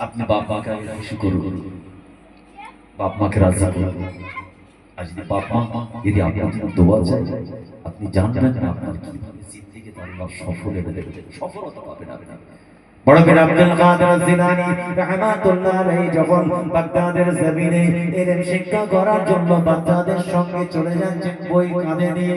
আপনি বাপ খুশি করুন। বাপ মাকে করুন। আর যদি যদি আপনার দোয়া চায়, আপনি জানবেন না আপনার কীভাবে জিন্দিগিতে আল্লাহ সফল এনে দেবেন সফলতা পাবেন আপনি। শিক্ষা করার জন্য বাচ্চাদের সঙ্গে চলে যাচ্ছেন বই কাঁধে নিয়ে।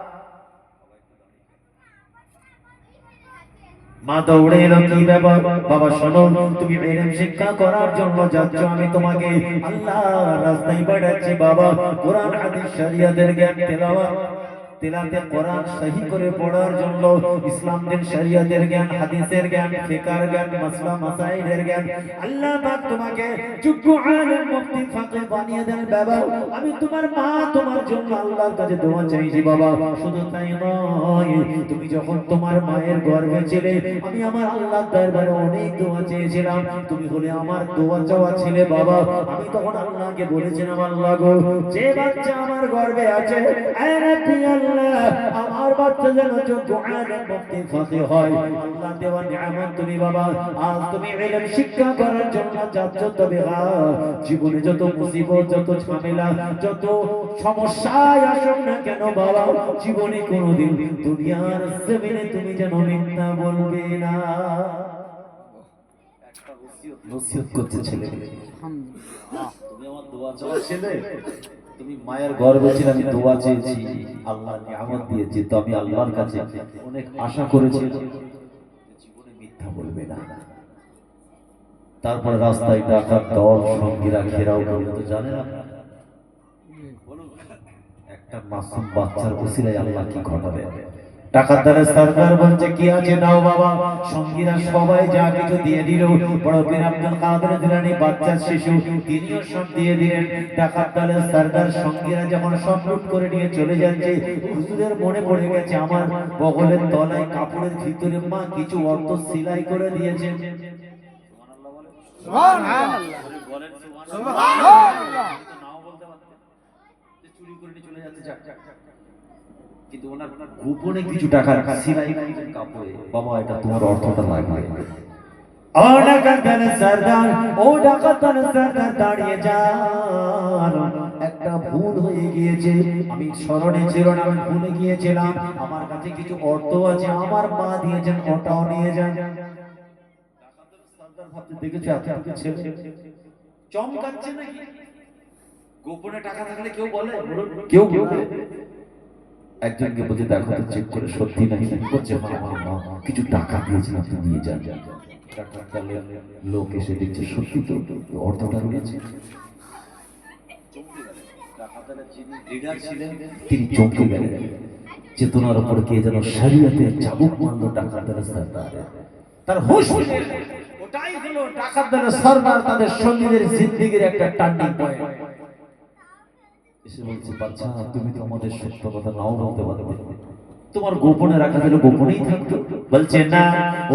মা দৌড়ে এলো কি ব্যাপার বাবা, শোনো, তুমি ইলম শিক্ষা করার জন্য যাচ্ছ। আমি তোমাকে আল্লাহ রাস্তায় পাঠাচ্ছি। বাবা, কোরআন, হাদিস, শরিয়াতের জ্ঞান, তেলাওয়াত। তেলাতে কোরআন সহি করে পড়ার জন্য ইসলাম দিন শরিয়াতের জ্ঞান, হাদিসের জ্ঞান, ফিকার জ্ঞান, মাসলা, মাসাইলের জ্ঞান। আল্লাহ পাক তোমাকে যোগ্য আলেম মুফতি ফাকিহ বানিয়ে দেন, বাবা। আমি তোমার মা, তোমার জন্য আল্লাহর কাছে দোয়া চাইছি, বাবা। শুধু তাই নয়, তুমি যখন তোমার মায়ের গর্ভে ছিলে, আমি আমার আল্লাহর দরবারে অনেক দোয়া চেয়েছিলাম। তুমি হলে আমার দোয়া চাওয়া ছিলে, বাবা। আমি তখন আল্লাহকে বলেছিলাম, আল্লাহ গো, যে বাচ্চা আমার গর্ভে আছে এ রাব্বি আল্লাহ আমার বাচ্চা যেন যোগ্য আলেম মুফতি ফাকিহ হয়। আল্লাহ দেওয়া নিয়ামত তুমি বাবা আজ তুমি ইলম শিক্ষা করার জন্য যাচ্ছ তবে জীবনে যত মুসিবত যত ঝামেলা যত সমস্যায় আসুক না কেন বাবা জীবনে কোনোদিন দুনিয়ার জমিনে তুমি যেন মিথ্যা বলবে না। নসিহত করছে ছেলে তুমি আমার দোয়া চাওয়া ছেলে? তুমি মায়ের গর্বে আমি দোয়া চেয়েছি, আল্লাহ নিয়ামত দিয়েছি, তো আমি আল্লাহর কাছে অনেক আশা করেছি জীবনে মিথ্যা বলবে না। তারপরে রাস্তায় ডাকাত, দল, সঙ্গীরা, ঘেরাও করে, তো জানে না। একটা মাসুম বাচ্চার ওসিলায় আল্লাহ কি ঘটাবে টাকাদারের সরকার বলছে কি আছে? নাও বাবা। সঙ্গীরা সবাই যা কিছু দিয়ে দিল। বড় পীর আব্দুল কাদের জিলানী বাচ্চা শিশু তিনিও সব দিয়ে দিলেন। টাকাদারের সরকার সঙ্গীরা যখন সব লুট করে নিয়ে চলে যাচ্ছে হুজুরের মনে পড়ে গেছে আমার বগলের তলায় কাপড়ের ভিতরে মা কিছু অর্থ সেলাই করে দিয়েছে। কিন্তু ওনার গোপনে কিছু টাকা সিলাই কাপড়ে বাবা এটা তোমার অর্থটা লাগবে। ও ডাকাতার সরদার দাঁড়িয়ে যান। একটা ভুল হয়ে গিয়েছে আমি স্মরণে ছিল না আমি ভুলে গিয়েছিলাম। আমার কাছে কিছু অর্থ আছে আমার মা দিয়েছেন ওটাও নিয়ে যান। চমকাচ্ছে নাকি? গোপনে টাকা থাকলে কেউ বলে কেউ বলে? একজনকে বলছে দেখো তো চেক করে সত্যি নাকি? বলছে হ্যাঁ কিছু টাকা দিয়েছেন আপনি নিয়ে যান। লোক এসে দেখছে সত্যি তো অর্থটা রয়েছে তিনি চমকে গেলেন চেতনার উপর কে যেন শরীয়তে চাবুক মারলো ডাকাতের সরদার। তার হুশ ওটাই হলো সরদার তাদের সঙ্গীদের জিন্দেগির একটা টার্নিং পয়েন্ট এসে বলছে, বাচ্চা, তুমি তো আমাদের সত্য কথা নাও বলতে পারবে তোমার গোপনে রাখা দিলে গোপনেই থাকতো। বলছে না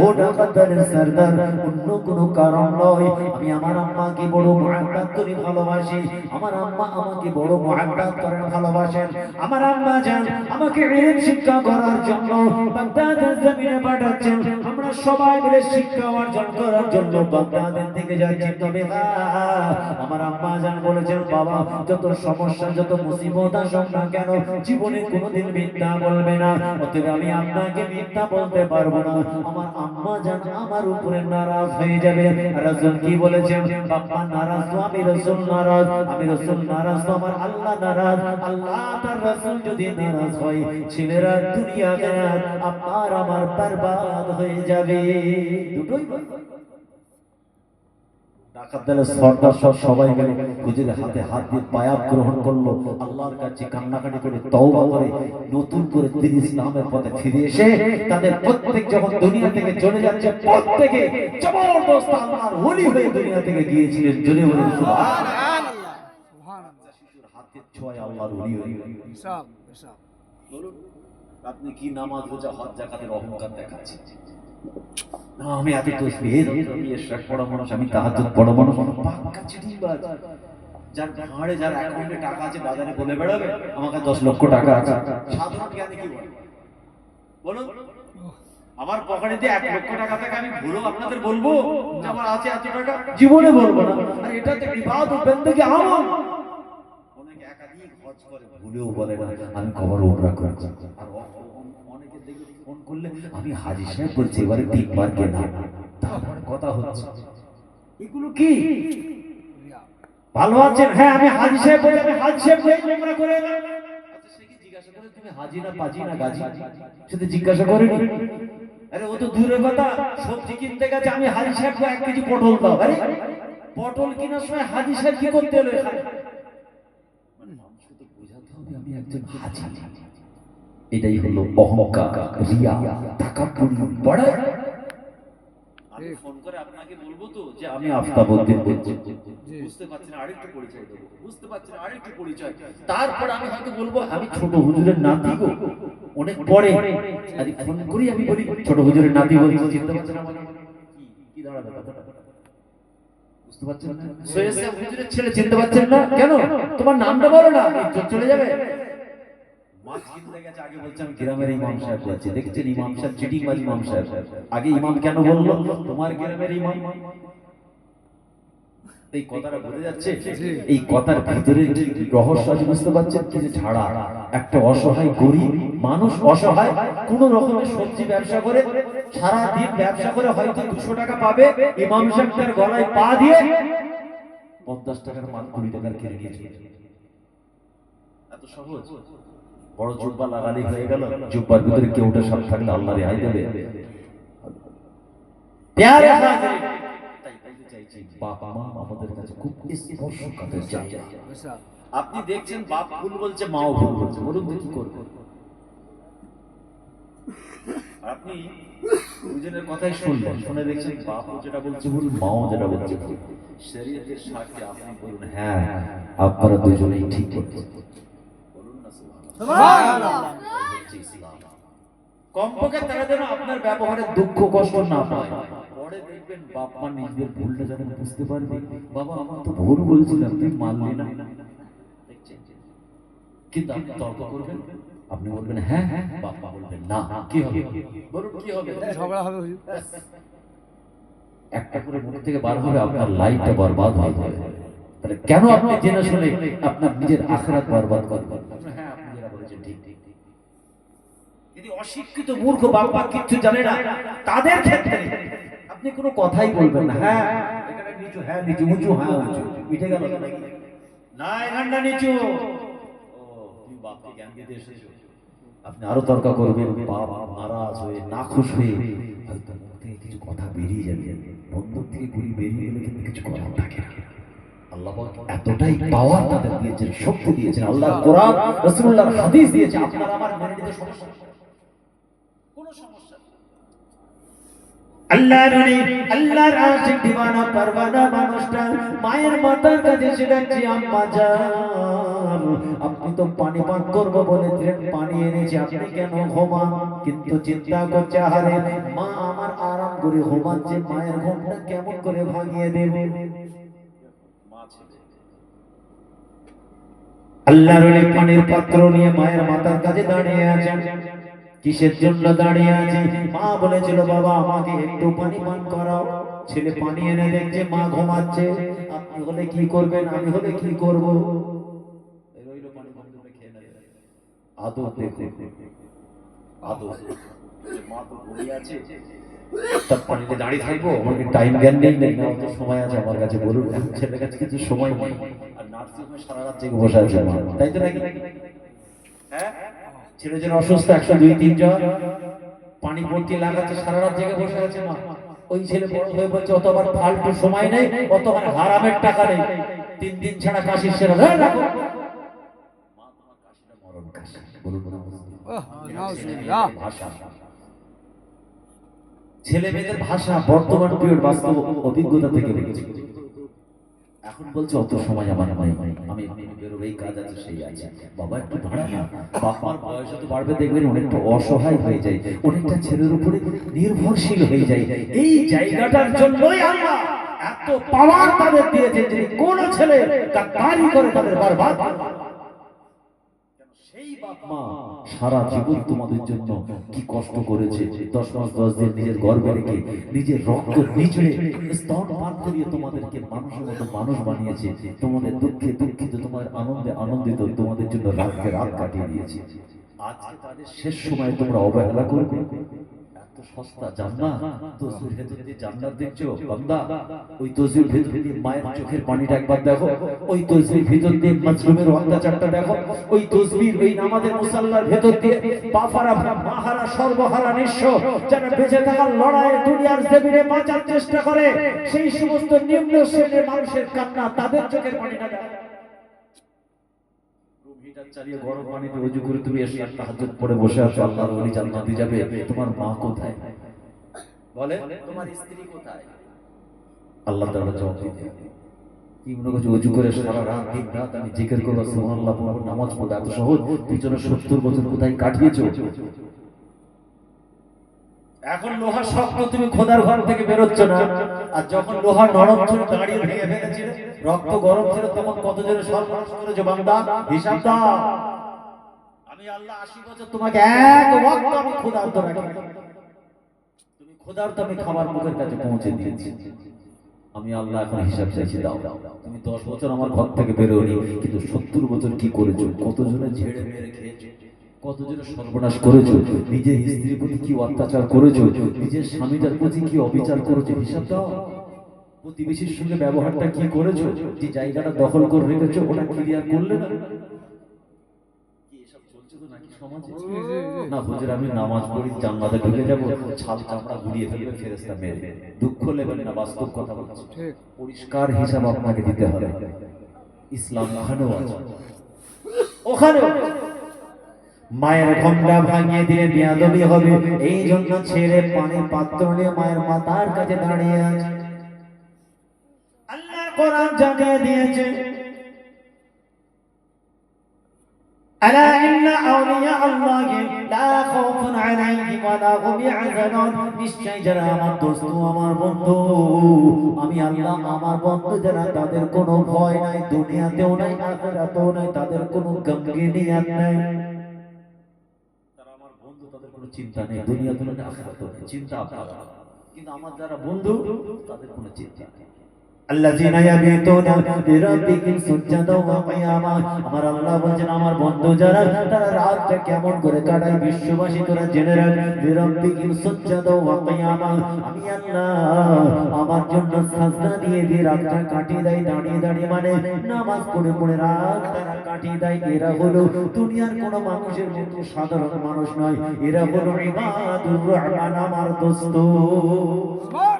ও ডাকাতের সরদার, অন্য কোনো কারণ নয়। আমি আমার আম্মাকে বড় মহাব্বত করে ভালোবাসি। আমার আম্মা আমাকে বড় মহাব্বত করেন, ভালোবাসেন। আমার আম্মা জান আমাকে ইলম শিক্ষা করার জন্য বাগদাদের জমিনে পাঠাচ্ছেন। আমরা সবাই মিলে শিক্ষা অর্জন করার জন্য বাগদাদের থেকে যাচ্ছি। তবে আমার আম্মা জান বলেছেন, বাবা, যত সমস্যা, যত মুসিবত আসুক না কেন, জীবনে কোনোদিন মিথ্যা বলবে না। অতএব আমি আপনাকে মিথ্যা বলতে পারব না। আমার আম্মা জান আমার উপরে নারাজ হয়ে যাবে। রাসূল কি বলেছেন? বাপ্পা, নারাজ তো আমি রাসূল নারাজ। আমি রাসূল নারাজ তো আমার আল্লাহ নারাজ। আল্লাহ তার রাসূল যদি নারাজ হয়, ছেলেরা দুনিয়া আপনার আমার বরবাদ হয়ে যাবে। দুটোই বরবাদ। ডাকাতদের সর্দার সব সবাই মিলে হুজুরের হাতে হাত দিয়ে পায়াত গ্রহণ করল। আল্লাহর কাছে কান্নাকাটি করে তওবা করে নতুন করে দিন ইসলামের পথে ফিরে এসে তাদের প্রত্যেক যখন দুনিয়া থেকে চলে যাচ্ছে প্রত্যেকে জবরদস্ত আল্লাহর ওলি হয়ে দুনিয়া থেকে গিয়েছিলেন। জোরে বলে সুবহানাল্লাহ। শিশুর ছোঁয়ায় আল্লাহর ওলি হয়ে হিসাব হিসাব বলুন আপনি কি নামাজ রোজা হজ জাকাতের অহংকার দেখাচ্ছেন? আমি এত তো আমি এসরাক পড়া মানুষ আমি তাহাজ্জুদ পড়া মানুষ পাক্কা চিটিংবাজ যার ভাঁড়ে যার অ্যাকাউন্টে টাকা আছে বাজারে বলে বেড়াবে আমাকে দশ লক্ষ টাকা আছে। সাধারণ জ্ঞানে কি বলে? বলো? আমার পকেটে যে এক লক্ষ টাকা থেকে আমি ভুলো আপনাদের বলব যে আমার আছে এত টাকা জীবনে বলব না। আর এটা তো বন্দেগী আমল অনেকে একাধিক হজ করে ভুলেও বলে না। আমি খবর উমরা করেছি। আর ফোন করলে আমি হাজি সাহেব বলছি এবারে তিনবার না তারপর কথা হচ্ছে। এগুলো কি? ভালো আছেন? হ্যাঁ আমি হাজি সাহেব বলি আমি হাজি সাহেব বলি উমরা করে আচ্ছা তুমি হাজি না পাজি না গাজি? শুধু জিজ্ঞাসা করেনি। আরে ও তো দূরের কথা। সবজি কিনতে গেছে আমি হাজি সাহেবকে এক কেজি পটল দাও। আরে পটল কেনার সময় হাজি সাহেব কি করতে হলো মানে বোঝাতে হবে আমি একজন হাজি। এটাই হলো অহংকার রিয়া তাকাব্বুর বড় আমি ফোন করে আপনাকে বলব তো যে আমি আফতাবউদ্দিন বলছি। বুঝতে পারছি আরেকটু পরিচয় দেবো। বুঝতে আরেকটু পরিচয়। তারপর আমি হয়তো বলব আমি ছোট হুজুরের নাতি গো। অনেক পরে আরে ফোন করি আমি বলি ছোট হুজুরের নাতি বলছি চিনতে পারছেন না মানে? কি কি দাঁড়াবে কথাটা বুঝতে পারছেন না? সৈয়দ সাহেব হুজুরের ছেলে চিনতে পারছেন না? কেন? তোমার নামটা বলো না চলে যাবে। মাছ কিনতে গেছে আগে বলছে আমি গ্রামের ইমাম সাহেব বলছি দেখছেন ইমাম সাহেব চিটিং বাজ ইমাম সাহেব? আগে ইমাম কেন বলল? তোমার গ্রামের ইমাম? এই কথাটা বলে যাচ্ছে? এই কথার ভিতরে রহস্য আছে বুঝতে পারছেন? কি ছাড়া? একটা অসহায় গরিব মানুষ অসহায় কোন রকমের সবজি ব্যবসা করে সারা দিন ব্যবসা করে হয়তো দুশো টাকা পাবে ইমাম সাহেব তার গলায় পা দিয়ে পঞ্চাশ টাকার মাল কুড়ি টাকার কিনে নিয়েছে। এত সহজ? বড় জুব্বা হয়ে গেল। জুব্বার ভিতরে কেউটা সব থাকলে আল্লাহ রেহাই দেবে। বাপ আমাদের কাছে খুব স্পর্শকাতর জায়গা আপনি দেখছেন বাপ ভুল বলছে মাও ভুল বলছে। বলুন কি করবে? আপনি দুজনের কথাই শুনলেন শুনে দেখছেন বাপও যেটা বলছে ভুল মাও যেটা বলছে ভুল। শরীয়তের সাথে আপনি বলুন হ্যাঁ আপনারা দুজনেই ঠিক করছেন বলুন না সুবহানাল্লাহ হচ্ছে ইসলাম। কমপক্ষে তারা যেন আপনার ব্যবহারে দুঃখ কষ্ট না পায়। পরে দেখবেন বাপ মা নিজেদের ভুলটা যেন বুঝতে পারবে। বাবা আমার তো ভুল বলছিলাম তুই মানলি না। কিন্তু আপনি তর্ক করবেন? আপনি বলবেন হ্যাঁ হ্যাঁ বাপ মা বলবেন না কি হবে? বলুন কি হবে? ঝগড়া হবে একটা করে মুখ থেকে বার হবে আপনার লাইফটা বরবাদ হয়ে যাবে। তাহলে কেন আপনি জেনে শুনে আপনার নিজের আখরাত বরবাদ করবেন হ্যাঁ আপনি যেটা বলেছেন ঠিক ঠিক ঠিক। যদি অশিক্ষিত মূর্খ বাপ কিচ্ছু জানে না। তাদের ক্ষেত্রে আপনি কোনো কথাই বলবেন না। হ্যাঁ নিচু হ্যাঁ নিচু, উঁচু হ্যাঁ উঁচু, মিটে গেল না এখানটা নিচু। আপনি আরও তর্ক করবেন। বাপ নারাজ হয়ে, নাখুশ হয়ে হয়তো কিছু কথা বেরিয়ে যাবে। বন্দুক থেকে গুলি বেরিয়ে গেলে কিন্তু কিছু করার থাকে আল্লাহ এতটাই পাওয়ার তাদের দিয়েছেন, শক্তি দিয়েছেন। আল্লাহ কোরআন, রাসূলুল্লাহর হাদিস দিয়েছে আমার সমস্যা নেই। কোনো সমস্যা নেই। আল্লাহর আল্লাহর আশিক দিওয়ানা আপনি তো পানি পান করব বলেছিলেন পানি এনেছি, আপনি কেন ঘুমান? কিন্তু চিন্তা করছে, আহারে, মা আমার আরাম করে ঘুমাচ্ছে, মায়ের ঘুমটা কেমন করে ভাঙিয়ে দেবে? আল্লাহর পানির পাত্র নিয়ে মায়ের মাথার কাছে দাঁড়িয়ে আছেন। কিসের জন্য দাঁড়িয়ে আছে? মা বলেছিল, বাবা, আমাকে একটু পানি পান করাও। ছেলে পানি এনে দেখছে, মা ঘুমাচ্ছে। আপনি হলে কি করবেন? আমি হলে কি করব? আদর মা তো আছে দাঁড়িয়ে থাকব? টাইম নেই সময় আছে আমার কাছে, বলুন ছেলের কাছে কিছু সময় আর নার্সিং হোমে সারা রাত জেগে বসে আছে তাই তো নাকি? হ্যাঁ? ছেলে যেন অসুস্থ একশো দুই তিন জন পানি ভর্তি লাগাচ্ছে সারা রাত জেগে বসে আছে মা। ওই ছেলে বড় হয়ে বলছে অত আমার ফালতু সময় নেই অত আমার হারামের টাকা নেই। তিন দিন ছাড়া কাশির সেরা রাখো। কাশি। ছেলে মেয়েদের ভাষা। বর্তমান পিরিয়ড বাস্তব অভিজ্ঞতা থেকে বলছি। এখন বলছে, অত সময় আমার নাই। আমি বেরোবেই বেরোবো কাজ আছে, সেই আছে। বাবা, একটু ভাড়া না। বাবার বয়স তো বাড়বে, দেখবেন অনেকটা অসহায় হয়ে যায়। অনেকটা ছেলের উপরে নির্ভরশীল হয়ে যায়। এই জায়গাটার জন্যই আল্লাহ এত পাওয়ার তাদের দিয়েছে যে কোন ছেলে গাদ্দারি করে তাদের বারবার সেই বাপ মা, সারা জীবন তোমাদের জন্য কি কষ্ট করেছে। দশ মাস, দশ দিন নিজের রেখে, নিজের রক্ত নিচড়ে স্তন পান করিয়ে তোমাদেরকে মানুষের মতো মানুষ বানিয়েছে। তোমাদের দুঃখে দুঃখিত তোমার আনন্দে আনন্দিত, তোমাদের জন্য রাতকে রাত কাটিয়ে দিয়েছে। আজকে তাদের শেষ সময় তোমরা অবহেলা করবে। এত সস্তা জান্নাত তসবির ভেতর দিয়ে জান্নাত দেখছ বান্দা ওই তসবির ভেতর দিয়ে মায়ের চোখের পানিটা একবার দেখো ওই তসবির ভেতর দিয়ে মাশরুমের অত্যাচারটা দেখো ওই তসবির ওই নামাজের মুসাল্লার ভেতর দিয়ে পাফারা মাহারা সর্বহারা নিঃস্ব যারা বেঁচে থাকার লড়াইয়ে দুনিয়ার জমিনে বাঁচার চেষ্টা করে সেই সমস্ত নিম্ন শ্রেণির মানুষের কান্না তাদের চোখের পানিটা দেখো। চালিয়ে গরম পানিতে উজু করে তুমি এসে তাহাজ্জুদ পড়ে বসে আছো আল্লাহর ওলি জান্নাতে যাবে। তোমার মা কোথায়? বলে তোমার স্ত্রী কোথায়? আল্লাহ তাআলা জবাব দিতে কি মনে করছ উজু করে সারা রাত দিন রাত আমি জিকির করব সুবহানাল্লাহ পড়ব নামাজ পড়ব এত সহজ? পিছনে সত্তর বছর কোথায় কাটিয়েছো? এখন লোহা শক্ত তুমি খোদার ঘর থেকে বেরোচ্ছ না। আর যখন লোহা নরম ছিল দাঁড়িয়ে ভেঙে ফেলেছিল রক্ত গরম ছিল তখন কত জনে সর্বনাশ করেছ বান্দা? হিসাব দাও। আমি আল্লাহ আশি বছর তোমাকে এক ওয়াক্ত আমি ক্ষুধার্ত রাখি। তুমি ক্ষুধার্ত, আমি খাবার মুখের কাছে পৌঁছে দিয়েছি। আমি আল্লাহ এখন হিসাব চাইছি, দাও। তুমি দশ বছর আমার ঘর থেকে বেরোনি, কিন্তু সত্তর বছর কি করেছ? কতজনে ঝেড়ে মেরে খেয়েছো? কতজনে সর্বনাশ করেছ? নিজের স্ত্রীর প্রতি কি অত্যাচার করেছ? নিজের স্বামীটার প্রতি কি অবিচার করেছ? হিসাব দাও। প্রতিবেশীর সঙ্গে ব্যবহারটা কি করেছ? যে জায়গাটা দখল করে রেখেছো ওটা ক্লিয়ার করলে না? কি এসব চলছে তো নাকি না হুজুর আমি নামাজ পড়ি জান্নাতে ঢুকে যাব ছাল চামড়া গুড়িয়ে ফেলবে ফেরেশতা মেরে। দুঃখ নেবেন না বাস্তব কথা বলছি। পরিষ্কার হিসাব আপনাকে দিতে হবে। ইসলাম ওখানেও আছে। ওখানেও মায়ের ঘণ্টা ভাঙিয়ে দিলে বিয়াদবি হবে। এই জন্য ছেড়ে পানির পাত্র নিয়ে মায়ের মাথার কাছে দাঁড়িয়ে আছে। কোরআন জানিয়ে দিয়েছে ألا إن أولياء الله لا خوف عليهم ولا هم يحزنون নিশ্চয় যারা আমার দোস্ত আমার বন্ধু আমি আল্লাহ আমার বন্ধু যারা তাদের কোনো ভয় নাই দুনিয়াতেও নাই আখিরাতেও নাই তাদের কোনো গমগিনিয়াত নাই তারা আমার বন্ধু তাদের কোনো চিন্তা নেই দুনিয়া তুলনে আখিরাত চিন্তা আপনারা কিন্তু আমার যারা বন্ধু তাদের কোনো চিন্তা নেই الذين يبيتون لربهم سجدا وقياما আমার আল্লাহ বলেন আমার বন্ধু যারা তারা রাতটা কেমন করে কাটায় বিশ্ববাসী তোরা জেনে রাখ লিরব্বিহিম সুজদা ওয়া কিয়ামা আমি আল্লাহ আমার জন্য সাজদা দিয়ে দিয়ে রাতটা কাটিয়ে দেয় দাঁড়িয়ে দাঁড়িয়ে মানে নামাজ পড়ে পড়ে রাত তারা কাটিয়ে দেয় এরা হলো দুনিয়ার কোন মানুষের মতো সাধারণ মানুষ নয় এরা হলো ইবাদুর রহমান আমার দোস্ত সুবহানাল্লাহ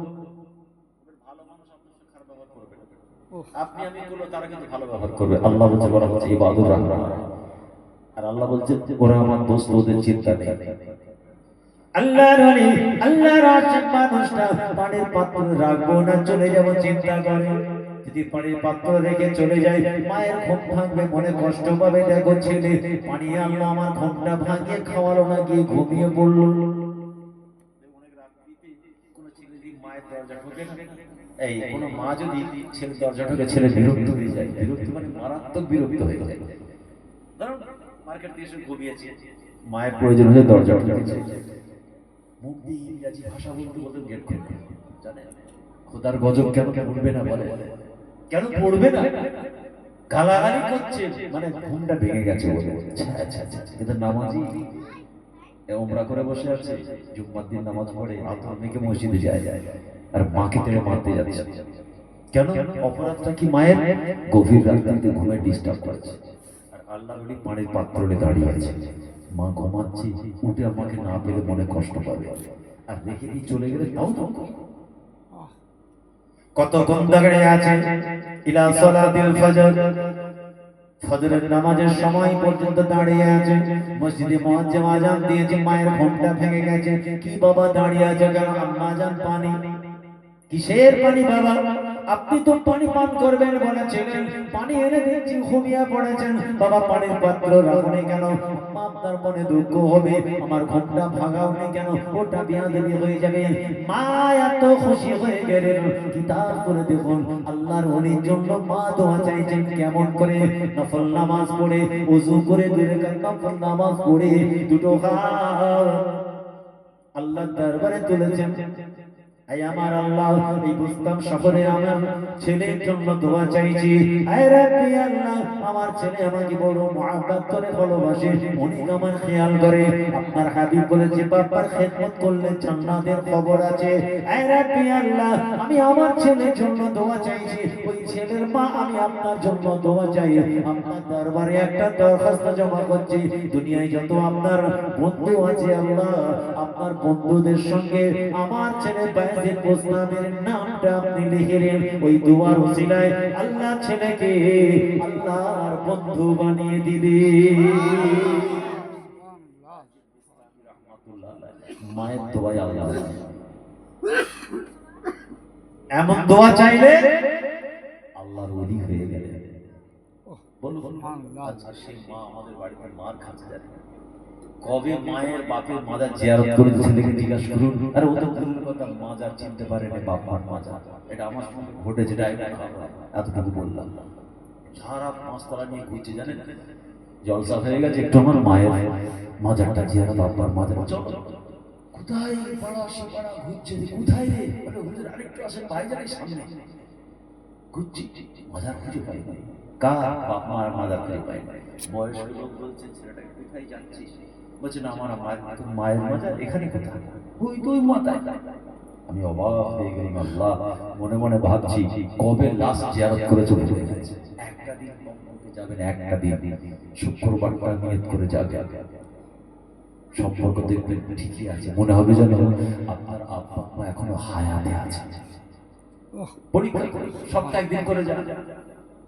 আপনি আমি করল তারা কিন্তু ভালো ব্যবহার করবে। আল্লাহ বলছে ওরা হচ্ছে ইবাদুর রহমান। আর আল্লাহ বলছে ওরা আমার দোস্ত ওদের চিন্তা নেই। আল্লাহর ওলি আল্লাহর আশিক মানুষটা পানির পাত্র রাখব না চলে যাব চিন্তা করে। যদি পানির পাত্র রেখে চলে যায় মায়ের ঘুম ভাঙবে মনে কষ্ট পাবে। দেখো ছেলে পানি আল্লাহ আমার ঘুমটা ভাঙিয়ে খাওয়ালো না গিয়ে ঘুমিয়ে পড়ল। এই কোন মা যদি ছেলে দরজা ঢুকে ছেলে বিরক্ত হয়ে যায় বিরক্ত মানে মারাত্মক বিরক্ত হয়ে যায়। ধরুন মার্কেট দিয়ে এসে ঘুমিয়েছে মায়ের প্রয়োজন হয়ে দরজা ঢুকেছে মুখ দিয়ে ইংরাজি ভাষা বলতে বলতে গেট খুলবে জানেন খোদার গজব কেন পড়বে না বলে? কেন পড়বে না? গালাগালি করছে মানে ঘুমটা ভেঙে গেছে বলে। আচ্ছা আচ্ছা কিন্তু নামাজি ওমরা করে বসে আছে জুম্মার দিন নামাজ পড়ে আতর মেয়েকে মসজিদে যায় যায়। আর মাকে তেড়ে মারতে যাচ্ছে। কেন? অপরাধটা কি মায়ের? গভীর রাত্রিতে ঘুমে ডিস্টার্ব করেছে। আর আল্লাহ পানির পাত্র দাঁড়িয়ে আছে। মা ঘুমাচ্ছে উঠে আমাকে না পেলে মনে কষ্ট পাবে। আর রেখে দিয়ে চলে গেলে তাও তো কতক্ষণ দাঁড়িয়ে আছে। ইলা সালাতিল ফজর। ফজরের নামাজের সময় পর্যন্ত দাঁড়িয়ে আছে। মসজিদে মুয়াজ্জিম আজান দিয়েছে মায়ের ঘোমটা ভেঙে গেছে। কি বাবা দাঁড়িয়ে আছে কেন আম্মা জান পানি কিসের পানি বাবা? আপনি তো পানি পান করবেন বলেছিলেন পানি এনে দিচ্ছি ঘুমিয়ে পড়েছেন। বাবা, পানির পাত্র রাখুনি কেন? আপনার মনে দুঃখ হবে। আমার ঘোমটা ভাঙাওনি কেন? ওটা বিয়াদবি হয়ে যাবে। মা এত খুশি হয়ে গেলেন। কিতাব করে দেখুন? আল্লাহর অলির জন্য মা দোয়া চাইছেন কেমন করে? নফল নামাজ পড়ে ওযু করে, দুই নফল নামাজ পড়ে, দুটো হাত আল্লাহ দরবারে তুলেছেন। আয় আমার আল্লাহ, এই শহরে আমার ছেলের জন্য দোয়া চাইছি। আমার ছেলে আমাকে বড় করে ভালোবাসে, অনেক আমার খেয়াল করে। আপনার বলেছে খেদমত করলে জান্নাতের খবর আছে। আমি আমার ছেলের জন্য দোয়া চাইছি। ওই ছেলের মা, আমি আপনার জন্য দোয়া চাই। আপনার দরবারে একটা দরখাস্ত জমা করছি। দুনিয়ায় যত আপনার বন্ধু আছে আল্লাহ, আপনার বন্ধুদের সঙ্গে আমার ছেলে বাইজিদ গোস্তামের নামটা আপনি লিখে ওই দুয়ার ওসিলায় আল্লাহ ছেলেকে আল্লাহর বন্ধু বানিয়ে দিবে। মায়ের দোয়াই আল্লাহ এমন দোয়া চাইলে আল্লাহর ওলি হয়ে গেলে বলুন আচ্ছা সেই মা আমাদের বাড়িতে মার খাচ্ছে। কবে মায়ের বাপের মাজার জিয়ারত করে ছেলেকে জিজ্ঞাসা করুন। আরে ও তো কথা মাজার চিনতে পারে না বাপ মার মাজার। এটা আমার সঙ্গে ঘটেছে। এতটুকু বললাম। সারা পাঁচতলা নিয়ে ঘুরছে, জানেন? জলসা হয়ে গেছে, একটু আমার মায়ের মাজারটা জিয়ারত বাবার মাজার। চল। কোথায় পাড়া সে পাড়া, ঘুরছে কোথায় রে? হুজুর, আরেকটু আসেন, ভাইজানের সামনে। ঘুরছি, মাজার খুঁজে পাই কার বাপ মার মাজার খুঁজে পাই বয়স্ক লোক বলছে, ছেলেটাকে কোথায় যাচ্ছিস? বলছে না আমার মায়ের মায়ের মাজার এখানে কোথায় ওই তো ওই মাথায় আমি অবাক হয়ে গেলাম আল্লাহ মনে মনে ভাবছি কবে লাস্ট জিয়ারত করে চলে গেছে একটা দিন যাবেন একটা দিন। শুক্রবারটা নিয়ত করে যাবে। সম্পর্ক দেখবেন ঠিকই আছে মনে হবে যেন আপনার আব্বা আম্মা এখনও হায়াতে আছে। পরীক্ষা সপ্তাহে একদিন করে যান।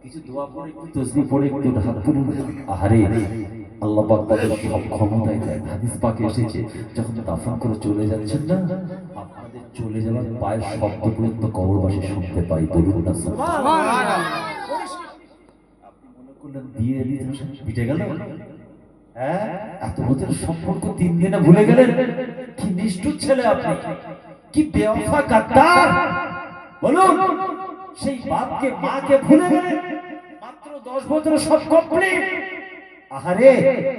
কিছু দোয়া পড়ে একটু তসবি পড়ে একটু হাত তুলুন। আহারে আল্লাহ পাক তাদের সব ক্ষমতাই দেয় হাদিস পাকে এসেছে, যখন দাফন করে চলে যাচ্ছেন না, আপনাদের চলে যাওয়ার পায়ের শব্দ পর্যন্ত কবরবাসী শুনতে পাই, বলুন না দিয়ে হ্যাঁ? এত সম্পর্ক তিন দিনে ভুলে গেলেন? কি নিষ্ঠুর ছেলে আপনি, কি বলুন, সেই বাপকে, মাকে ভুলে গেলেন? মাত্র দশ বছর সব কমপ্লিট আহারে,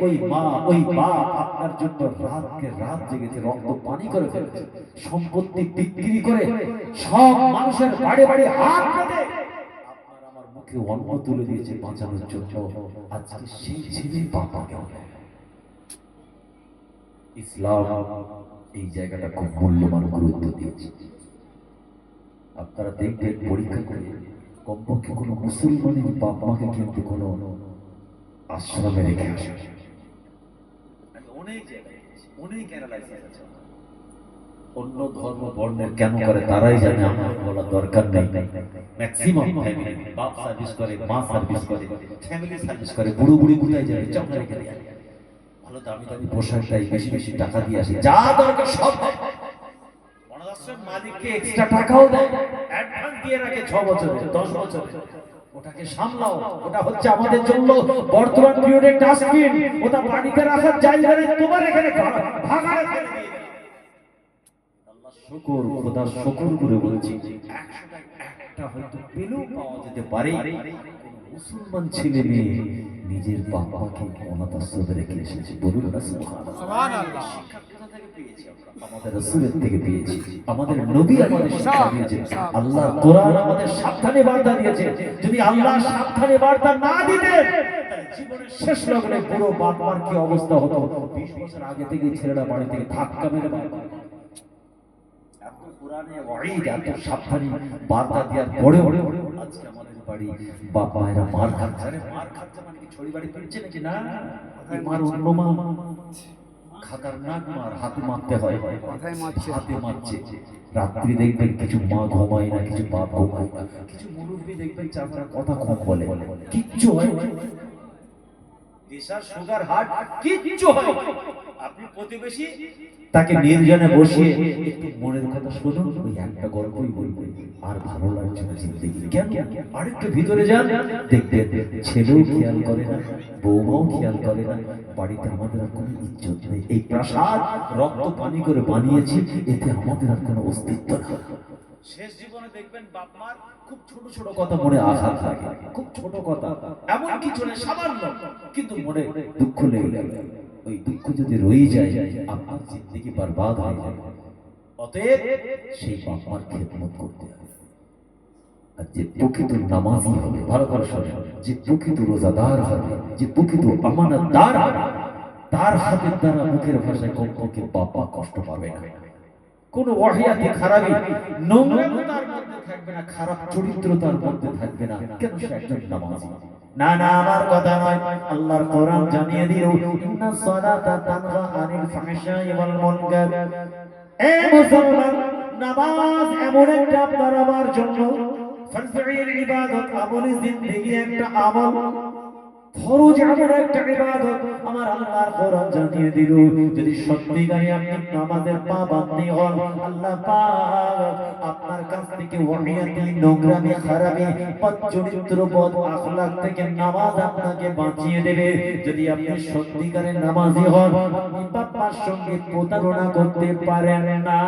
ওই মা, ওই বাপ আপনার জন্য রাতকে রাত জেগেছে, রক্ত পানি করে ফেলেছে, সম্পত্তি বিক্রি করে সব মানুষের বাড়ি বাড়ি হাত আমার মুখে অন্ন তুলে দিয়েছে বাঁচানোর জন্য। আজকে সেই ছেলে বাবাকে ইসলাম এই জায়গাটা খুব মূল্যবান গুরুত্ব দিয়েছে। আপনারা দেখবেন পরীক্ষা করে কমপক্ষে কোনো মুসলমানের বাপ মাকে কিন্তু কোনো আশ্রমে রেখে আসে অনেক জায়গায় অনেক অ্যানালাইসিস আছে। অন্য ধর্ম বর্ণের কেন করে তারাই জানে আমার বলার দরকার নেই। ম্যাক্সিমাম ফ্যামিলি বাপ সার্ভিস করে মা সার্ভিস করে ফ্যামিলি সার্ভিস করে বুড়ো বুড়ি কোথায় যায়? চকরা রেখে ভালো দামি দামি পোশাক দেয় বেশি বেশি টাকা দিয়ে আসে যা দরকার সব মালিককে এক্সট্রা টাকাও দেয় অ্যাডভান্স দিয়ে রাখে ছ বছরে দশ বছরে। ওটাকে সামলাও। ওটা হচ্ছে আমাদের জন্য বর্তমান পিরিয়ডের ডাস্টবিন ওটা বাড়িতে রাখার জায়গা নেই, তোমার এখানে ভাগা শুকর, খোদার শুকর করে বলছি একটা হয়তো পেলেও পাওয়া যেতে পারে। মুসলমান ছেলে মেয়ে নিজের বাপ মাকে অনাথ আশ্রমে রেখে এসেছে। বলুন না? আমাদের রাসূলের থেকে পেয়েছি। আমাদের নবী আমাদের শিক্ষা দিয়েছে আল্লাহ কোরআন আমাদের সাবধানে বার্তা দিয়েছে। যদি আল্লাহ সাবধানে বার্তা না দিতেন শেষ লগ্নে পুরো বাপ মার কি অবস্থা হতো? বিশ বছর আগে থেকে ছেলেরা বাড়ি থেকে ধাক্কা মেরে বাড়ি। এত কোরআনে ওয়াঈদ এত সাবধানী বার্তা দেওয়ার পরেও আজকে আমাদের বাড়ি বাপ মায়েরা মার খাচ্ছে। মার খাচ্ছে মানে কি ছড়ি বাড়ি ফিরছে নাকি? না। মার অন্য মা খাতার মার হাতে মারতে হয়। হাতে মারছে। রাত্রি দেখবেন কিছু মা ঘুমায় না কিছু বাপ ঘুমায় না। কিছু মুরব্বী দেখবেন চারটা কথা কম বলে। কিচ্ছু হয় না। না ছেলেও খেয়াল করে না, বৌমাও খেয়াল করে না। বাড়িতে আমাদের আর কোনো ইজ্জত নেই। এই প্রাসাদ রক্ত পানি করে বানিয়েছি, এতে আমাদের আর কোনো অস্তিত্ব নেই শেষ জীবনে দেখবেন বাপ মার খুব ছোট ছোট কথা মনে আঘাত লাগে খুব ছোট কথা। এমন কিছু না সামান্য কিন্তু মনে দুঃখ লেগে যাবে ওই দুঃখ যদি রয়ে যায় আপনার জিন্দগি বরবাদ হয়ে যাবে। অতএব সেই বাপ মার খেদমত করতে হবে। আর যে প্রকৃত নামাজি হবে ভালো করে শোনেন যে প্রকৃত রোজাদার হবে যে প্রকৃত আমানতদার হবে তার হাতের দ্বারা মুখের ভাষায় কমপক্ষে বাপ কষ্ট পাবে না। কোন ওয়াহিয়াতে খারাপি নোংরামো তার মধ্যে থাকবে না, খারাপ চরিত্র তার মধ্যে থাকবে না। কেন সে একজন নামাজি? না না, আমার কথা নয়। আল্লাহর কোরআন জানিয়ে দিল, ইন্না সালাতা তানহা আনিল ফাহশাই ওয়াল মুনকার। এ মুসলমান, নামাজ এমন একটা আপনার জন্য। ফরজের ইবাদত আমলি জিন্দেগি একটা আমল। ফরজ একটা ইবাদত। আমার আল্লাহর জানিয়ে দিল, যদি সত্যিকারে আপনি নামাজের হন, আল্লাহ পাক আপনার কাছ থেকে নোংরামি চরিত্র আখলাক থেকে নামাজ আপনাকে বাঁচিয়ে দেবে। যদি আপনি সত্যিকারে নামাজি হন, আপনি সঙ্গে প্রতারণা করতে পারেন না।